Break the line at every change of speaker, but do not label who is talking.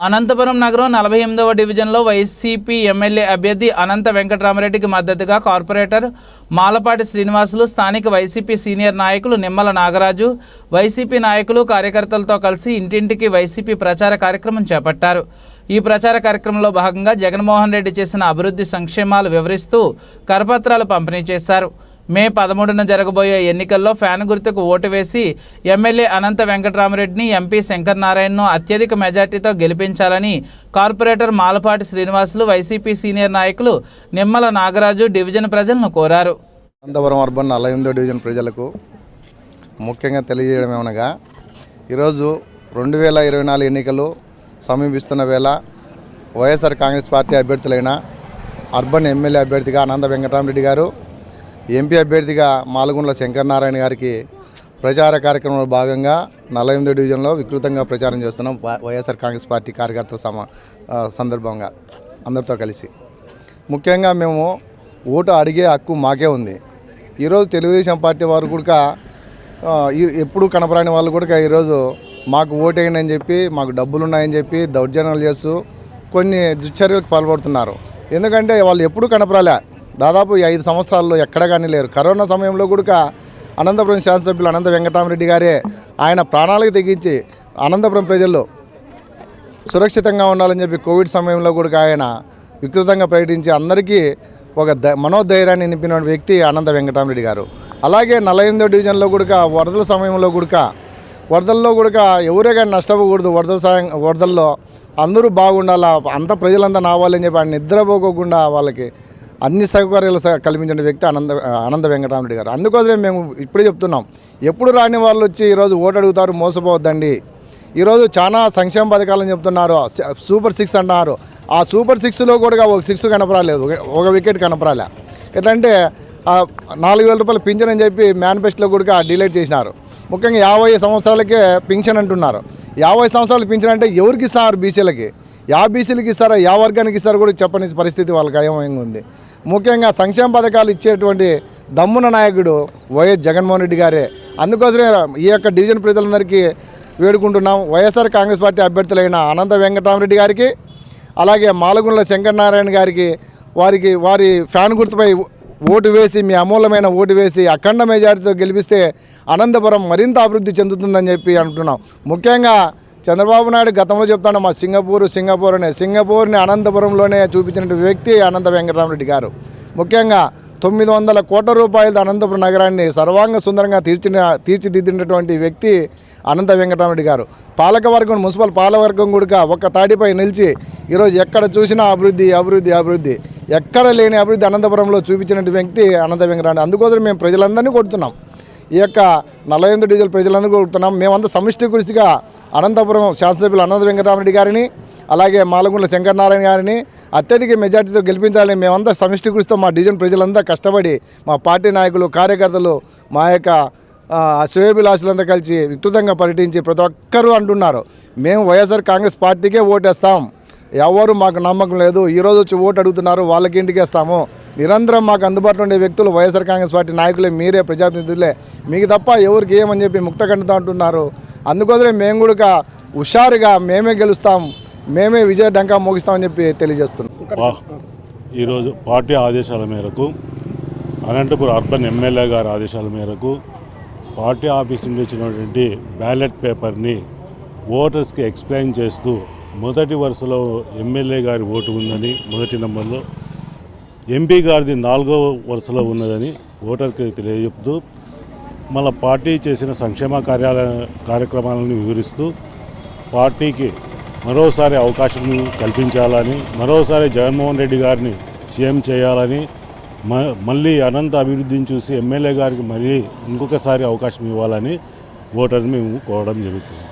అనంతపురం నగరం నలభై ఎనిమిదవ డివిజన్లో వైసీపీ ఎమ్మెల్యే అభ్యర్థి అనంత వెంకటరామరెడ్డికి మద్దతుగా కార్పొరేటర్ మాలపాటి శ్రీనివాసులు స్థానిక వైసీపీ సీనియర్ నాయకులు నిమ్మల నాగరాజు వైసీపీ నాయకులు కార్యకర్తలతో కలిసి ఇంటింటికి వైసీపీ ప్రచార కార్యక్రమం చేపట్టారు. ఈ ప్రచార కార్యక్రమంలో భాగంగా జగన్మోహన్ రెడ్డి చేసిన అభివృద్ధి సంక్షేమాలు వివరిస్తూ కరపత్రాలు పంపిణీ చేశారు. మే పదమూడున జరగబోయే ఎన్నికల్లో ఫ్యాన్ గుర్తుకు ఓటు వేసి ఎమ్మెల్యే అనంత వెంకటరామరెడ్డిని ఎంపీ శంకర్ నారాయణను అత్యధిక మెజార్టీతో గెలిపించాలని corporator Malapati Srinivasulu YCP senior నాయకులు నిమ్మల నాగరాజు డివిజన్ ప్రజలను కోరారు.
అనంతపురం అర్బన్ అలయందో డివిజన్ ప్రజలకు ముఖ్యంగా తెలియజేయడం ఏమనగా ఈరోజు రెండు వేల ఇరవై నాలుగు ఎన్నికలు సమీపిస్తున్న వేళ వైఎస్ఆర్ కాంగ్రెస్ పార్టీ అభ్యర్థులైన అర్బన్ ఎమ్మెల్యే అభ్యర్థిగా అనంత వెంకటరామరెడ్డి గారు ఎంపీ అభ్యర్థిగా మాలగుండ్ల శంకర్ నారాయణ గారికి ప్రచార కార్యక్రమంలో భాగంగా నలభై ఎనిమిదో డివిజన్లో వికృతంగా ప్రచారం చేస్తున్నాం. వై- వైఎస్ఆర్ కాంగ్రెస్ పార్టీ కార్యకర్తల సమా సందర్భంగా అందరితో కలిసి. ముఖ్యంగా మేము ఓటు అడిగే హక్కు మాకే ఉంది. ఈరోజు తెలుగుదేశం పార్టీ వారు కూడా ఎప్పుడు కనపరాని వాళ్ళు కూడా ఈరోజు మాకు ఓటేయండి చెప్పి మాకు డబ్బులున్నాయని చెప్పి దౌర్జన్యాలు చేస్తూ కొన్ని దుశ్చర్యలకు పాల్పడుతున్నారు. ఎందుకంటే వాళ్ళు ఎప్పుడు కనపరాలే. దాదాపు ఐదు సంవత్సరాల్లో ఎక్కడ కానీ లేరు. కరోనా సమయంలో కూడా అనంతపురం శాసనసభ్యులు అనంత వెంకటరామరెడ్డి గారే ఆయన ప్రాణాలకు తెగించి అనంతపురం ప్రజలు సురక్షితంగా ఉండాలని చెప్పి కోవిడ్ సమయంలో కూడా ఆయన వికృతంగా ప్రకటించి అందరికీ ఒక ద మనోధైర్యాన్ని నింపిన వ్యక్తి అనంత వెంకటరామరెడ్డి గారు. అలాగే నలభై ఎనిమిదో డివిజన్లో కూడా వరదల సమయంలో కూడా వరదల్లో కూడా ఎవరే కానీ నష్టపోకూడదు. వరదల సాయం వరదల్లో అందరూ బాగుండాలా అంత ప్రజలంతా నావాలని చెప్పి ఆయన నిద్రపోకోకుండా వాళ్ళకి అన్ని సౌకర్యాలు స- కల్పించిన వ్యక్తి అనంద ఆనంద వెంకటరామరెడ్డి గారు. అందుకోసమే మేము ఇప్పుడే చెప్తున్నాం. ఎప్పుడు రాని వాళ్ళు వచ్చి ఈరోజు ఓటు అడుగుతారు మోసపోవద్దండి. ఈరోజు చాలా సంక్షేమ పథకాలని చెప్తున్నారు. సూపర్ సిక్స్ అంటున్నారు ఆ సూపర్ సిక్స్లో కూడా ఒక సిక్స్ కనపరాలేదు. ఒక- వికెట్ కనపరాలే. ఎట్లంటే అంటే నాలుగు వేల రూపాయలు పింఛన్ అని చెప్పి మేనిఫెస్టోలో కూడా డిలీట్ చేసినారు. ముఖ్యంగా యాభై సంవత్సరాలకే పింఛన్ అంటున్నారు. యాభై సంవత్సరాలు పింఛన్ అంటే ఎవరికి ఇస్తారు బీసీలకి? యా బీసీలకి ఇస్తారో యా వర్గానికి ఇస్తారో కూడా చెప్పని పరిస్థితి వాళ్ళకి అయమంగా ఉంది. ముఖ్యంగా సంక్షేమ పథకాలు ఇచ్చేటువంటి దమ్మున నాయకుడు వైఎస్ జగన్మోహన్ రెడ్డి గారే. అందుకోసమే ఈ యొక్క డివిజన్ ప్రజలందరికీ వేడుకుంటున్నాం. వైఎస్ఆర్ కాంగ్రెస్ పార్టీ అభ్యర్థులైన అనంత వెంకటరామరెడ్డి గారికి అలాగే మాలగుండ్ల శంకరనారాయణ గారికి వారికి వారి ఫ్యాన్ గుర్తుపై ఓటు వేసి మీ అమూల్యమైన ఓటు వేసి అఖండ మెజారిటీతో గెలిపిస్తే అనంతపురం మరింత అభివృద్ధి చెందుతుందని చెప్పి అంటున్నాం. ముఖ్యంగా చంద్రబాబు నాయుడు గతంలో చెప్తాను మా సింగపూర్ సింగపూర్ అనే. సింగపూర్ని అనంతపురంలోనే చూపించిన వ్యక్తి అనంత వెంకటరామరెడ్డి గారు. ముఖ్యంగా తొమ్మిది వందల కోట్ల రూపాయలతో అనంతపురం నగరాన్ని సర్వాంగ సుందరంగా తీర్చిన తీర్చిదిద్దినటువంటి వ్యక్తి అనంత వెంకటరామరెడ్డి గారు. పాలకవర్గం మున్సిపల్ పాలకవర్గం కూడా ఒక్క తాడిపై నిలిచి ఈరోజు ఎక్కడ చూసినా అభివృద్ధి అభివృద్ధి అభివృద్ధి. ఎక్కడ లేని అభివృద్ధి అనంతపురంలో చూపించిన వ్యక్తి అనంత వెంకటరామరెడ్డి. అందుకోసం మేము ప్రజలందరినీ కొడుతున్నాం. ఈ యొక్క నలభై ఎనిమిది డీజిల్ ప్రజలందరూ కొడుతున్నాం. మేమంతా సమిష్టి కృషిగా అనంతపురం శాసనసభ్యులు అనంత వెంకటరామరెడ్డి గారిని అలాగే మాలగుండ్ల శంకరనారాయణ గారిని అత్యధిక మెజార్టీతో గెలిపించాలని మేమంతా సమిష్టి కృషితో మా డివిజన్ ప్రజలంతా కష్టపడి మా పార్టీ నాయకులు కార్యకర్తలు మా యొక్క శ్రేయభిలాషులంతా కలిసి వికృతంగా పర్యటించి ప్రతి ఒక్కరూ అంటున్నారు. మేము వైఎస్ఆర్ కాంగ్రెస్ పార్టీకే ఓటేస్తాం. ఎవరు మాకు నమ్మకం లేదు. ఈరోజు వచ్చి ఓటు అడుగుతున్నారు వాళ్ళకి ఇంటికేస్తాము నిరంతరం మాకు అందుబాటులో ఉండే వ్యక్తులు వైఎస్ఆర్ కాంగ్రెస్ పార్టీ నాయకులే మీరే ప్రజాప్రతినిధులే. మీకు తప్ప ఎవరికి ఏమని చెప్పి ముక్తకంఠతో అంటున్నారు. అందుకోసమే మేము కూడా హుషారుగా మేమే గెలుస్తాం మేమే విజయ డంకా మోగిస్తామని చెప్పి తెలియజేస్తున్నాం.
ఈరోజు పార్టీ ఆదేశాల మేరకు అనంతపురం అర్బన్ ఎమ్మెల్యే గారి ఆదేశాల మేరకు పార్టీ ఆఫీస్ నుండి వచ్చినటువంటి బ్యాలెట్ పేపర్ని ఓటర్స్కి ఎక్స్ప్లెయిన్ చేస్తూ మొదటి వరుసలో ఎమ్మెల్యే గారి ఓటు ఉందని మొదటి నెంబర్లో ఎంపీ గారిది నాలుగో వరుసలో ఉన్నదని ఓటర్కి తెలియజెప్తూ మన పార్టీ చేసిన సంక్షేమ కార్యాల కార్యక్రమాలను వివరిస్తూ పార్టీకి మరోసారి అవకాశం కల్పించాలని మరోసారి జగన్మోహన్ రెడ్డి గారిని సీఎం చేయాలని మ మళ్ళీ అనంత అభివృద్ధిని చూసి ఎమ్మెల్యే గారికి మళ్ళీ ఇంకొకసారి అవకాశం ఇవ్వాలని ఓటర్ని మేము కోరడం జరుగుతుంది.